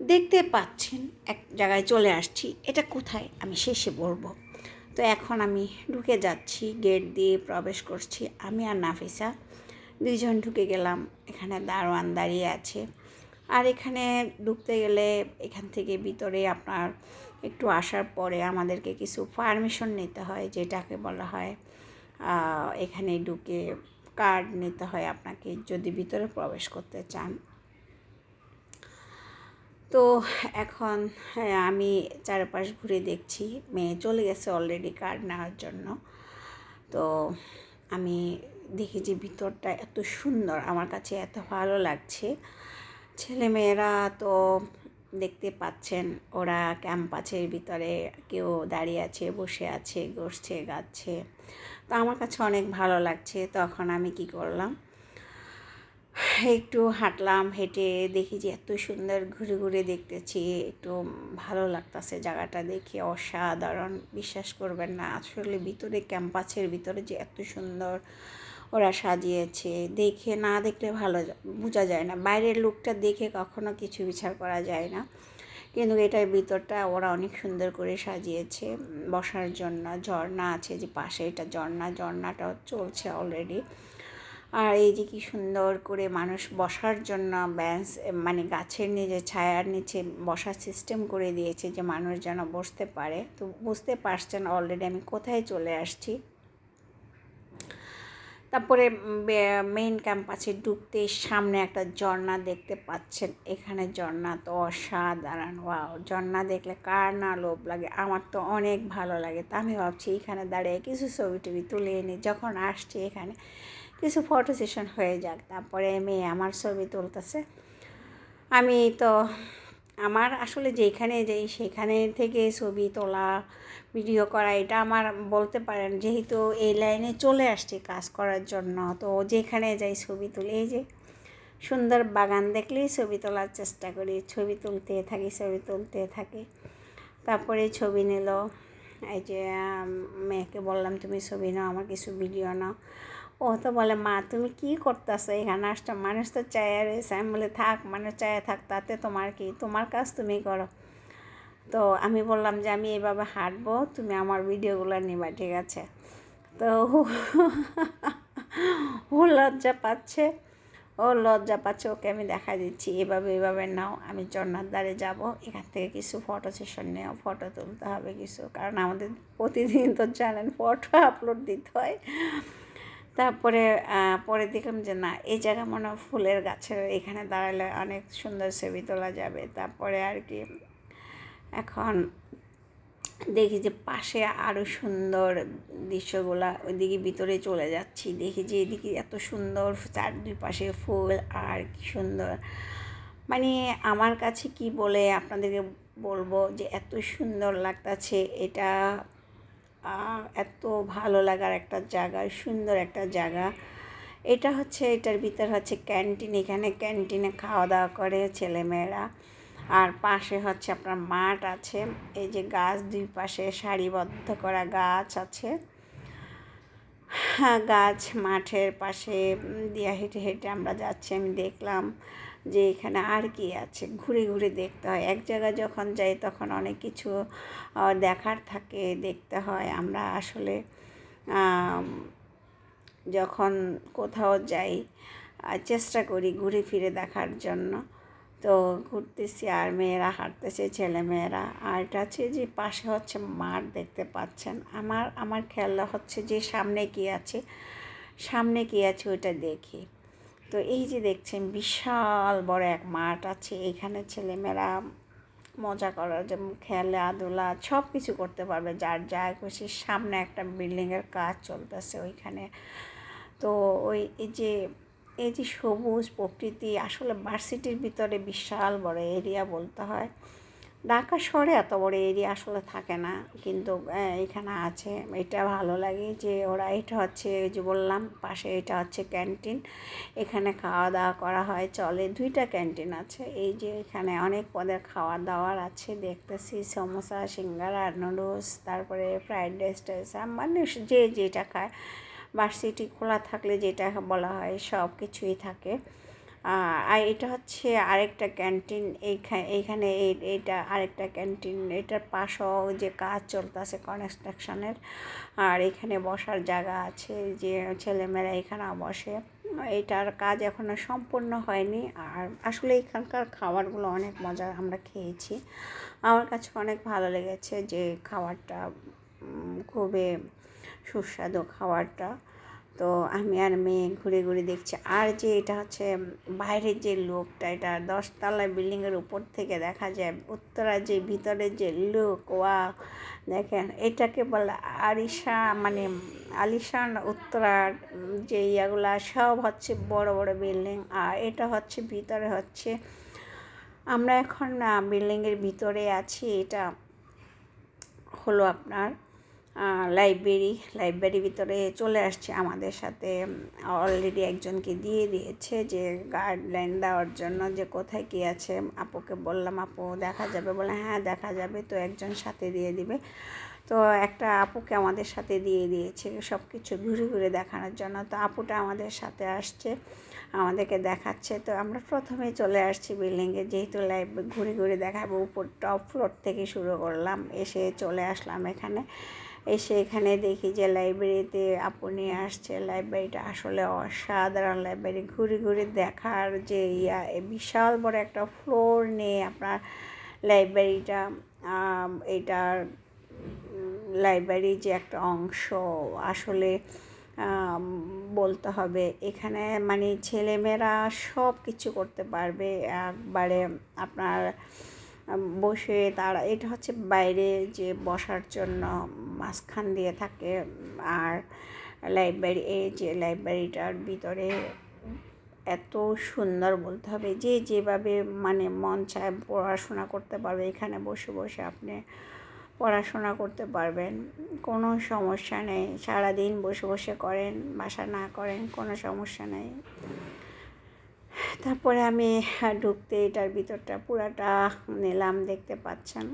দেখতে পাচ্ছেন, এক জায়গায় চলে আসছি। এটা কোথায়? আমি শেষে বলব। তো এখন আমি ঢুকে যাচ্ছি, গেট দিয়ে প্রবেশ করছি। আমি আর নাফিসা দুইজন ঢুকে গেলাম। এখানে দারোয়ান দাঁড়িয়ে আছে। আর এখানে ঢুকতে গেলে এখান থেকে ভিতরে আপনার একটু আসার পরে আমাদেরকে কিছু পারমিশন নিতে হয়, যেটাকে বলা হয় এখানে ঢুকে কার্ড নিতে হয় আপনাকে যদি ভিতরে প্রবেশ করতে চান। তো এখন হ্যাঁ, আমি চারপাশ ঘুরে দেখছি। মেয়ে চলে গেছে অলরেডি কার্ড নেওয়ার জন্য। তো আমি দেখি যে ভিতরটা এত সুন্দর আমার কাছে এত ভালো লাগছে। ছেলেমেয়েরা তো দেখতে পাচ্ছেন ওরা ক্যাম্পাসের ভিতরে কেউ দাঁড়িয়ে আছে বসে আছে বসছে গাচ্ছে। তো আমার কাছে অনেক ভালো লাগছে তখন আমি কি করলাম একটু হাঁটলাম, হেঁটে দেখি যে এত সুন্দর ঘুরে ঘুরে দেখতেছি, একটু ভালো লাগতেছে জায়গাটা দেখে, অসাধারণ, বিশ্বাস করবেন না, আসলে ভিতরে ক্যাম্পাসের ভিতরে যে এত সুন্দর ওরা সাজিয়েছে, দেখে না দেখলে ভালো বোঝা যায় না, বাইরের লুকটা দেখে কখনো কিছু বিচার করা যায় না, কিন্তু এটার ভিতরটা ওরা অনেক সুন্দর করে সাজিয়েছে, বসার জন্য ঝর্ণা আছে যে পাশে, এটা ঝর্ণা, ঝর্ণাটাও চলছে অলরেডি আর এই যে কি সুন্দর করে মানুষ বসার জন্য বেঞ্চ মানে গাছের নিচে, ছায়ার নিচে বসার সিস্টেম করে দিয়েছে যে মানুষ যেন বসতে পারে। তো বুঝতে পারছেন অলরেডি আমি কোথায় চলে আসছি। তারপরে মেন ক্যাম্পাসে ঢুকতে সামনে একটা ঝর্ণা দেখতে পাচ্ছেন। এখানে ঝর্ণা তো অসাধারণ ওয়াও ঝর্ণা দেখলে কার না লোভ লাগে? আমার তো অনেক ভালো লাগে। তা আমি ভাবছি এখানে দাঁড়িয়ে কিছু ছবি টবি তুলে এনে যখন আসছি এখানে কিছু ফটো সেশন হয়ে যাক, তারপরে মেয়ে আমার ছবি তুলতেছে। আমি তো, আমার আসলে যেখানে যাই সেখানে থেকে ছবি তোলা ভিডিও করা, এটা আমার বলতে পারেন যেহেতু এই লাইনে চলে আসছি কাজ করার জন্য, তো যেখানে যাই ছবি তুলি, এই যে সুন্দর বাগান দেখলেই ছবি তোলার চেষ্টা করি, ছবি তুলতে থাকি, ছবি তুলতে থাকি। তারপরে ছবি নিল এই যে মেয়েকে বললাম, তুমি ছবি নাও, আমার কিছু ভিডিও নাও। ও তো বলে, মা, তুমি কি করতেছো এখানে? আসছো, মানুষ তো চায় রয়েছে। আমি বলে, থাক, মানুষ চায় থাক, তাতে তোমার কি? তোমার কাজ তুমি করো। তো আমি বললাম যে, আমি এভাবে হাঁটবো, তুমি আমার ভিডিওগুলো নিবা, ঠিক আছে? তো ও লজ্জা পাচ্ছে। ও লজ্জা পাচ্ছে, ওকে আমি দেখা দিচ্ছি। এভাবে এভাবে নাও, আমি চন্নার দ্বারে যাব। এখান থেকে কিছু ফটো সেশন নেও ফটো তুলতে হবে কিছু। কারণ আমাদের প্রতিদিন তো জানেন ফটো আপলোড দিতে হয়। তারপরে পরে দেখলাম যে, না, এই জায়গা মনে হয় ফুলের গাছের, এখানে দাঁড়ালে অনেক সুন্দর ছবি তোলা যাবে। তারপরে আর কি, এখন দেখি যে পাশে আরও সুন্দর দৃশ্যগুলা ওইদিকে ভিতরে চলে যাচ্ছি। দেখি যে এদিকে এত সুন্দর চার দুই পাশে ফুল আর কি সুন্দর। মানে আমার কাছে কি বলে আপনাদেরকে বলব যে এত সুন্দর লাগতাছে, এটা এত ভালো লাগার একটা জায়গা, সুন্দর একটা জায়গা। এটা হচ্ছে, এটার ভিতর হচ্ছে ক্যান্টিন, এখানে ক্যান্টিনে খাওয়া দাওয়া করে ছেলেমেয়েরা। আর পাশে হচ্ছে আপনার মাঠ আছে। এই যে গাছ, দুই পাশে সারিবদ্ধ করা গাছ আছে। হ্যাঁ গাছ মাঠের পাশে দিয়া হেঁটে হেঁটে আমরা যাচ্ছি। আমি দেখলাম যে এখানে আর কি আছে। ঘুরে ঘুরে দেখতে হয়। এক জায়গায় যখন যাই তখন অনেক কিছু দেখার থাকে, দেখতে হয়। আমরা আসলে যখন কোথাও যাই চেষ্টা করি ঘুরে ফিরে দেখার জন্য। তো ঘুরতেছি আর মেয়েরা হাঁটতেছে ছেলে মেয়েরা আর এটা হচ্ছে যে পাশে হচ্ছে মাঠ দেখতে পাচ্ছেন। আমার আমার খেয়াল হচ্ছে যে সামনে কি আছে, সামনে কি আছে ওইটা দেখি। তো এই যে দেখছেন বিশাল বড় এক মাঠ আছে। এখানে ছেলেমেয়েরা মজা করার যেমন খেলাধুলা সব কিছু করতে পারবে। যার যা খুশি। সামনে একটা বিল্ডিংয়ের কাজ চলতেছে ওইখানে। তো ওই, এই যে এই যে সবুজ প্রকৃতি, আসলে ভার্সিটির ভিতরে বিশাল বড় এরিয়া বলতে হয়। ঢাকা শহরে এত বড় এরিয়া আসলে থাকে না, কিন্তু এখানে আছে। এটা ভালো লাগে যে ওরা এটা হচ্ছে ওই যে বললাম, পাশে এটা হচ্ছে ক্যান্টিন। এখানে খাওয়া দাওয়া করা হয়, চলে। দুইটা ক্যান্টিন আছে। এই যে এখানে অনেক পদের খাওয়া দাওয়ার আছে, দেখতেছি সমোসা, সিঙ্গারা নুডলস তারপরে ফ্রাইড রাইস টাইস মানে যে যেটা খায় ভার্সিটি খোলা থাকলে যেটা বলা হয় সব কিছুই থাকে। আর এটা হচ্ছে আরেকটা ক্যান্টিন এইখানে এইখানে এইটা আরেকটা ক্যান্টিন এটার পাশেও যে কাজ চলতেছে কনস্ট্রাকশনের আর এখানে বসার জায়গা আছে যে ছেলেমেয়েরা এখানেও বসে। এটার কাজ এখনও সম্পূর্ণ হয়নি, আর আসলে এখানকার খাবারগুলো অনেক মজার আমরা খেয়েছি। আমার কাছে অনেক ভালো লেগেছে যে খাবারটা খুবই সুস্বাদু খাবারটা। তো আমি আর মেয়ে ঘুরে ঘুরে দেখছি। আর যে এটা হচ্ছে বাইরের যে লোকটা, এটা দশতলা বিল্ডিংয়ের উপর থেকে দেখা যায়, উত্তরা যে ভিতরের যে লোক ওয়া দেখেন, এটাকে বলে আরিশা মানে আলিশান উত্তরার যে ইয়াগুলো, সব হচ্ছে বড় বড় বিল্ডিং। আর এটা হচ্ছে ভিতরে হচ্ছে, আমরা এখন বিল্ডিংয়ের ভিতরে আছি, এটা হলো আপনার লাইব্রেরি লাইব্রেরির ভিতরে চলে আসছে আমাদের সাথে। অলরেডি একজনকে দিয়ে দিয়েছে যে গাইডলাইন দেওয়ার জন্য যে কোথায় কী আছে। আপুকে বললাম, আপু, দেখা যাবে। বলে হ্যাঁ দেখা যাবে। তো একজন সাথে দিয়ে দিবে। তো একটা আপুকে আমাদের সাথে দিয়ে দিয়েছে সব কিছু ঘুরে ঘুরে দেখানোর জন্য। তো আপুটা আমাদের সাথে আসছে, আমাদেরকে দেখাচ্ছে। তো আমরা প্রথমেই চলে আসছি বিল্ডিংয়ে যেহেতু লাইভ ঘুরে ঘুরে দেখাবো, উপর টপ ফ্লোর থেকে শুরু করলাম, এসে চলে আসলাম এখানে। এসে এখানে দেখি যে লাইব্রেরিতে আপনি আসছে লাইব্রেরিটা আসলে অসাধারণ। লাইব্রেরি ঘুরে ঘুরে দেখার যে ইয়া বিশাল বড় একটা ফ্লোর নিয়ে আপনার লাইব্রেরিটা এটার লাইব্রেরি যে একটা অংশ আসলে বলতে হবে। এখানে মানে ছেলেমেয়েরা সব কিছু করতে পারবে। একবারে আপনার বসে তারা, এটা হচ্ছে বাইরে যে বসার জন্য মাঝখান দিয়ে থাকে, আর লাইব্রেরি এই যে লাইব্রেরিটার ভিতরে এত সুন্দর বলতে হবে, যে যেভাবে মানে মন চায় পড়াশোনা করতে পারবে, এখানে বসে বসে আপনি পড়াশোনা করতে পারবেন, কোনো সমস্যা নেই, সারাদিন বসে বসে করেন, বাসা না করেন কোনো সমস্যা নেই। তারপরে আমি ঢুকতে এটার ভিতরটা পুরাটা নিলাম, দেখতে পাচ্ছেন।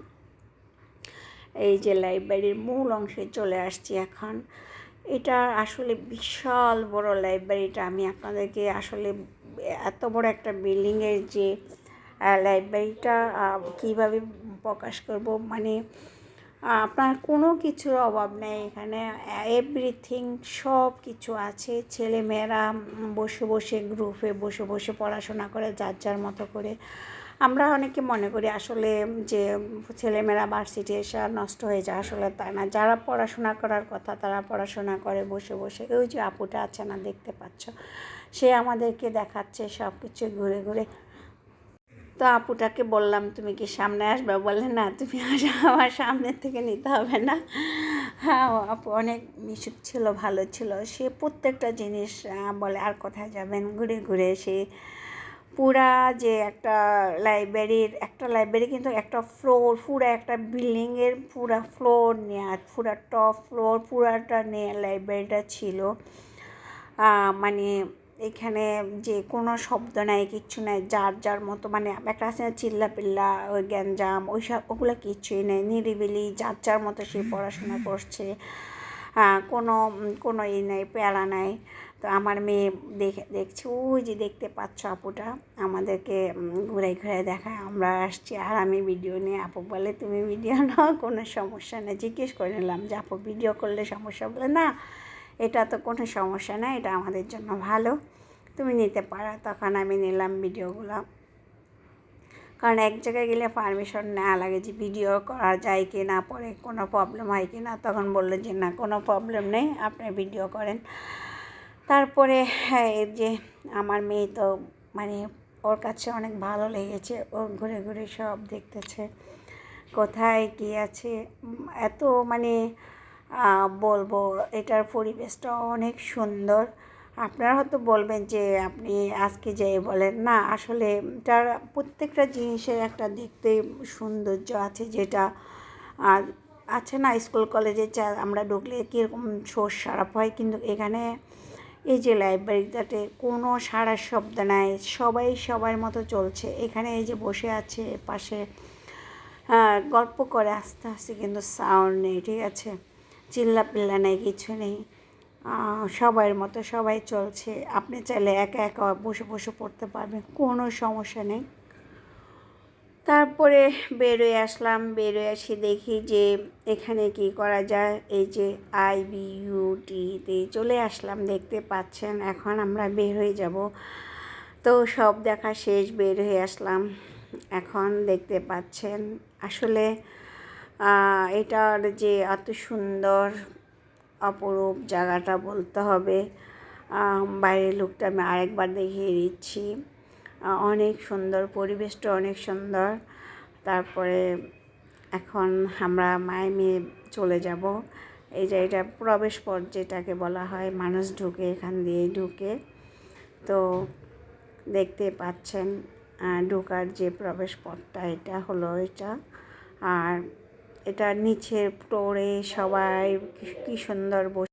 এই যে লাইব্রেরির মূল অংশে চলে আসছি এখন। এটা আসলে বিশাল বড় লাইব্রেরিটা। আমি আপনাদেরকে আসলে এত বড় একটা বিল্ডিংয়ের যে লাইব্রেরিটা কীভাবে প্রকাশ করব মানে আপনার কোনো কিছুর অভাব নেই এখানে। এভরিথিং সব কিছু আছে। ছেলেমেয়েরা বসে বসে গ্রুপে বসে বসে পড়াশোনা করে, যার যার মতো করে। আমরা অনেকে মনে করি আসলে যে ছেলেমেয়েরা ভার্সিটি এসে নষ্ট হয়ে যায়, আসলে তা না। যারা পড়াশোনা করার কথা, তারা পড়াশোনা করে, বসে বসে। ওই যে আপুটা আছে না, দেখতে পাচ্ছ? সে আমাদেরকে দেখাচ্ছে সব কিছু ঘুরে ঘুরে। তো আপুটাকে বললাম, তুমি কি সামনে আসবে? বলে না, তুমি আমার সামনের থেকে নিতে হবে না। হ্যাঁ আপু অনেক মিশুক ছিল, ভালো ছিল। সে প্রত্যেকটা জিনিস বলে, আর কোথায় যাবেন? ঘুরে ঘুরে সে পুরা যে একটা লাইব্রেরির, একটা লাইব্রেরি কিন্তু একটা ফ্লোর, পুরা একটা বিল্ডিংয়ের পুরা ফ্লোর নিয়ে, পুরা টপ ফ্লোর, পুরাটা নিয়ে লাইব্রেরিটা ছিল। মানে এখানে যে কোনো শব্দ নাই, কিচ্ছু নাই, যার যার মতো মানে একটা আছে না চিল্লা পিল্লা ওই গ্যাঞ্জাম, ওই সব, ওগুলো কিচ্ছুই নেই, নিরিবিলি, যার যার মতো সে পড়াশোনা করছে। কোনো কোনো ই নেই, প্যারা নাই। তো আমার মেয়ে দেখে, দেখছি, ওই যে দেখতে পাচ্ছ আপুটা, আমাদেরকে ঘুরে ঘুরে দেখায়, আমরা আসছি আর আমি ভিডিও নিয়ে, আপু বলে, তুমি ভিডিও নাও, কোনো সমস্যা নেই। জিজ্ঞেস করে নিলাম যে, আপু, ভিডিও করলে সমস্যা? বলে, না, এটা তো কোনো সমস্যা না, এটা আমাদের জন্য ভালো, তুমি নিতে পারো। তখন আমি নিলাম ভিডিওগুলো। কারণ এক জায়গায় গেলে পারমিশন নেওয়া লাগে যে, ভিডিও করা যায় কি না পরে কোনো প্রবলেম হয় কি না তখন বলল যে, না, কোনো প্রবলেম নেই, আপনি ভিডিও করেন। তারপরে হ্যাঁ যে আমার মেয়ে তো মানে ওর কাছে অনেক ভালো লেগেছে। ও ঘুরে ঘুরে সব দেখতেছে, কোথায় কী আছে। এত মানে বলব এটার পরিবেশটা অনেক সুন্দর। আপনারা হয়তো বলবেন যে আপনি আজকে যেয়ে বলেন, না, আসলে তার প্রত্যেকটা জিনিসের একটা দেখতে সৌন্দর্য আছে যেটা আছে না, স্কুল কলেজে আমরা ঢুকলে কীরকম সোর সারাপ হয়, কিন্তু এখানে এই যে লাইব্রেরিটাতে কোনো সারা শব্দ নাই, সবাই সবার মতো চলছে। এখানে এই যে বসে আছে, পাশে গল্প করে আস্তে আস্তে কিন্তু সাউন্ড নেই, ঠিক আছে? চিল্লা পিল্লা নেই, কিছু নেই। সবার মতো সবাই চলছে। আপনি চাইলে একা একা বসে বসে পড়তে পারবেন, কোনো সমস্যা নেই। তারপরে বেরোয় আসলাম, বেরোয় এসে দেখি যে এখানে কি করা যায়। এই যে আই বি ইউটিতে চলে আসলাম, দেখতে পাচ্ছেন এখন আমরা বের হয়ে যাব। তো সব দেখা শেষ, বের হয়ে আসলাম। এখন দেখতে পাচ্ছেন আসলে এটার যে এত সুন্দর অপরূপ জায়গাটা বলতে হবে বাইরের লোকটা আমি আরেকবার দেখিয়ে দিচ্ছি। অনেক সুন্দর, পরিবেশটা অনেক সুন্দর। তারপরে এখন আমরা মায়ে মেয়ে চলে যাব। এই যে এটা প্রবেশ পথ যেটাকে বলা হয়, মানুষ ঢুকে এখান দিয়ে ঢুকে। তো দেখতে পাচ্ছেন ঢোকার যে প্রবেশ পথটা, এটা হলো এটা। আর এটা নিচের ফ্লোরে সবাই কি- সুন্দর বসে